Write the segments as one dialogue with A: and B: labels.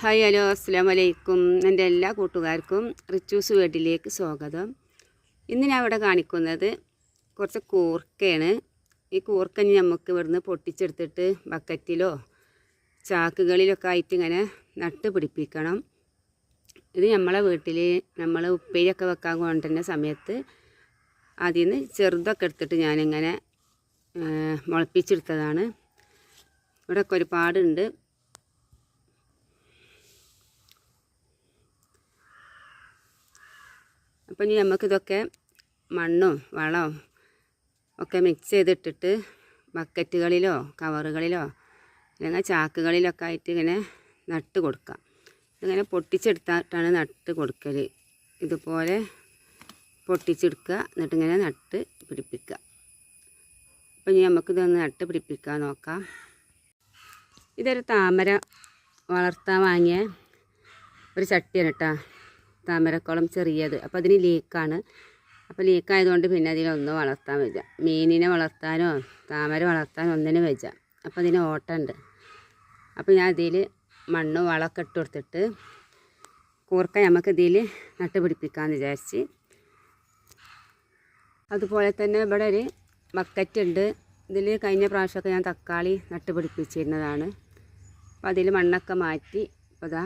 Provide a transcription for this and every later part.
A: Hi hello അസ്സാം വലൈക്കും എന്റെ എല്ലാ കൂട്ടുകാർക്കും റിച്ചൂസ് വീട്ടിലേക്ക് സ്വാഗതം. ഇന്ന് ഞാൻ ഇവിടെ കാണിക്കുന്നത് കുറച്ച് കൂർക്കയാണ്. ഈ കൂർക്ക നമുക്ക് ഇവിടുന്ന് പൊട്ടിച്ചെടുത്തിട്ട് ബക്കറ്റിലോ ചാക്കുകളിലൊക്കെ ആയിട്ട് ഇങ്ങനെ നട്ട് പിടിപ്പിക്കണം. ഇത് നമ്മളെ വീട്ടിൽ നമ്മൾ ഉപ്പേരിയൊക്കെ വെക്കാൻ കൊണ്ടുവരുന്ന സമയത്ത് അതിൽ നിന്ന് ചെറുതൊക്കെ എടുത്തിട്ട് ഞാനിങ്ങനെ മുളപ്പിച്ചെടുത്തതാണ്. ഇവിടെയൊക്കെ ഒരുപാടുണ്ട്. അപ്പം ഇനി നമുക്കിതൊക്കെ മണ്ണും വളവും ഒക്കെ മിക്സ് ചെയ്തിട്ടിട്ട് ബക്കറ്റുകളിലോ കവറുകളിലോ അല്ലെങ്കിൽ ചാക്കുകളിലൊക്കെ ആയിട്ട് ഇങ്ങനെ നട്ട് കൊടുക്കാം. ഇങ്ങനെ പൊട്ടിച്ചെടുത്തിട്ടാണ് നട്ട് കൊടുക്കൽ ഇതുപോലെ പൊട്ടിച്ചെടുക്കുക എന്നിട്ട് ഇങ്ങനെ നട്ട് പിടിപ്പിക്കുക അപ്പം ഇനി നമുക്കിതൊന്ന് നട്ട് പിടിപ്പിക്കാൻ നോക്കാം. ഇതൊരു താമര വളർത്താൻ വാങ്ങിയ ഒരു ചട്ടിയാണ് കേട്ടോ താമരക്കുളം ചെറിയത്. അപ്പോൾ അതിന് ലീക്കാണ്. അപ്പോൾ ലീക്കായതുകൊണ്ട് പിന്നെ അതിനൊന്നും വളർത്താൻ വെച്ച മീനിനെ വളർത്താനോ താമര വളർത്താനോ ഒന്നിനും വെച്ചാൽ അപ്പോൾ അതിന് ഓട്ടമുണ്ട് അപ്പോൾ ഞാൻ ഇതിൽ മണ്ണ് വളമൊക്കെ ഇട്ട് കൊടുത്തിട്ട് കൂർക്ക നമുക്ക് ഇതിൽ നട്ടുപിടിപ്പിക്കാമെന്ന് വിചാരിച്ച്. അതുപോലെ തന്നെ ഇവിടെ ഒരു ബക്കറ്റ് ഉണ്ട്. ഇതിൽ കഴിഞ്ഞ പ്രാവശ്യമൊക്കെ ഞാൻ തക്കാളി നട്ടുപിടിപ്പിച്ചിരുന്നതാണ് അപ്പോൾ അതിൽ മണ്ണൊക്കെ മാറ്റി ഇപ്പോൾ ഇതാ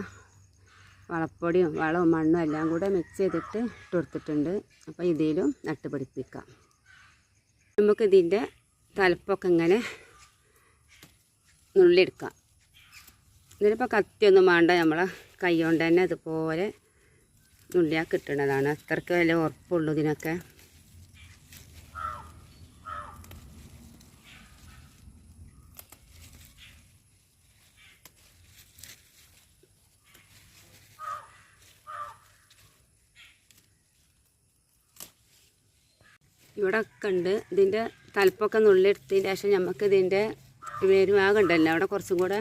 A: വളപ്പൊടിയും വളവും മണ്ണും എല്ലാം കൂടെ മിക്സ് ചെയ്തിട്ട് ഇട്ട് കൊടുത്തിട്ടുണ്ട്. അപ്പോൾ ഇതിലും നട്ട് പിടിപ്പിക്കാം. നമുക്ക് ഇതിന്റെ തലപ്പൊക്കെ ഇങ്ങനെ നുള്ളിയെടുക്കാം. ഇതിലിപ്പോൾ കത്തിയൊന്നും വേണ്ട. നമ്മളെ കൈ കൊണ്ട് തന്നെ അതുപോലെ നുള്ളിയാൽ കിട്ടുന്നതാണ് അത്രയ്ക്ക് വലിയ ഉറപ്പുള്ളൂ ഇതിനൊക്കെ. ഇവിടെ ഒക്കെ ഉണ്ട്. ഇതിന്റെ തലപ്പൊക്കെ നുള്ളിയെടുത്തതിന് ശേഷം നമുക്ക് ഇതിന്റെ വേരുവാകുണ്ടല്ലോ അവിടെ കുറച്ചും കൂടെ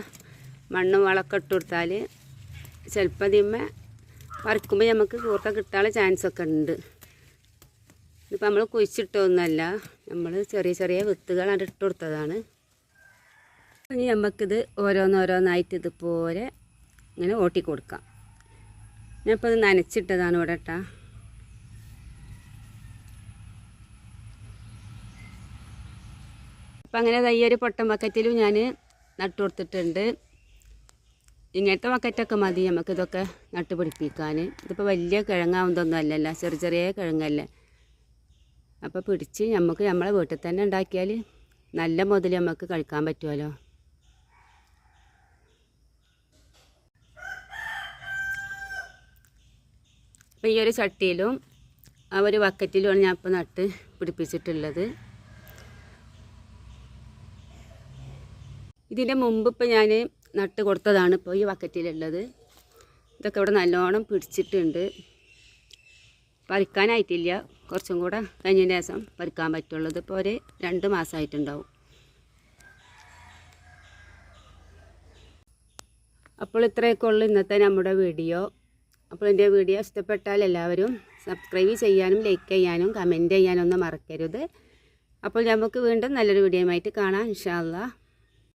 A: മണ്ണും വളമൊക്കെ ഇട്ട് കൊടുത്താൽ ചിലപ്പോൾ ഇതിന്മേ പറിക്കുമ്പോൾ നമുക്ക് കൂർക്ക കിട്ടാനുള്ള ചാൻസ് ഒക്കെ ഉണ്ട്. ഇതിപ്പോൾ നമ്മൾ കുഴിച്ചിട്ടൊന്നുമല്ല നമ്മൾ ചെറിയ ചെറിയ വിത്തുകളാണ് ഇട്ട് കൊടുത്തതാണ്. ഇനി നമുക്കിത് ഓരോന്നോരോന്നായിട്ട് ഇതുപോലെ ഇങ്ങനെ ഓട്ടി കൊടുക്കാം ഞാനിപ്പോൾ ഇത് നനച്ചിട്ടതാണ് ഇവിടെ കേട്ടോ അപ്പം അങ്ങനെ തയ്യൊരു പൊട്ടൻ ബക്കറ്റിലും ഞാൻ നട്ടു കൊടുത്തിട്ടുണ്ട് ഇങ്ങനത്തെ ബക്കറ്റൊക്കെ മതി നമുക്കിതൊക്കെ നട്ട് പിടിപ്പിക്കാൻ ഇതിപ്പോൾ വലിയ കിഴങ്ങാവുന്നതൊന്നും അല്ലല്ലോ ചെറിയ ചെറിയ കിഴങ്ങല്ലേ. അപ്പോൾ പിടിച്ച് നമുക്ക് നമ്മളെ വീട്ടിൽ തന്നെ ഉണ്ടാക്കിയാൽ നല്ല മുതൽ നമുക്ക് കഴിക്കാൻ പറ്റുമല്ലോ അപ്പോൾ ഈ ഒരു ചട്ടിയിലും ആ ഒരു ബക്കറ്റിലുമാണ് ഞാൻ ഇപ്പോൾ നട്ട് പിടിപ്പിച്ചിട്ടുള്ളത്. ഇതിന്റെ മുമ്പ് ഇപ്പോൾ ഞാൻ നട്ട് കൊടുത്തതാണ് ഇപ്പോൾ ഈ ബക്കറ്റിലുള്ളത്. ഇതൊക്കെ ഇവിടെ നല്ലോണം പിടിച്ചിട്ടുണ്ട്. പറിക്കാനായിട്ടില്ല. കുറച്ചും കൂടെ കഴിഞ്ഞതിന് ശേഷം പറിക്കാൻ പറ്റുള്ളൂ. ഇതിപ്പോൾ ഒരു രണ്ട് മാസമായിട്ടുണ്ടാവും അപ്പോൾ ഇത്രയൊക്കെ ഉള്ളു ഇന്നത്തെ നമ്മുടെ വീഡിയോ. അപ്പോൾ എന്റെ വീഡിയോ ഇഷ്ടപ്പെട്ടാൽ എല്ലാവരും സബ്സ്ക്രൈബ് ചെയ്യാനും ലൈക്ക് ചെയ്യാനും കമന്റ് ചെയ്യാനും ഒന്നും മറക്കരുത്. അപ്പോൾ നമുക്ക് വീണ്ടും നല്ലൊരു വീഡിയോ ആയിട്ട് കാണാം. ഇൻഷാ അല്ലാ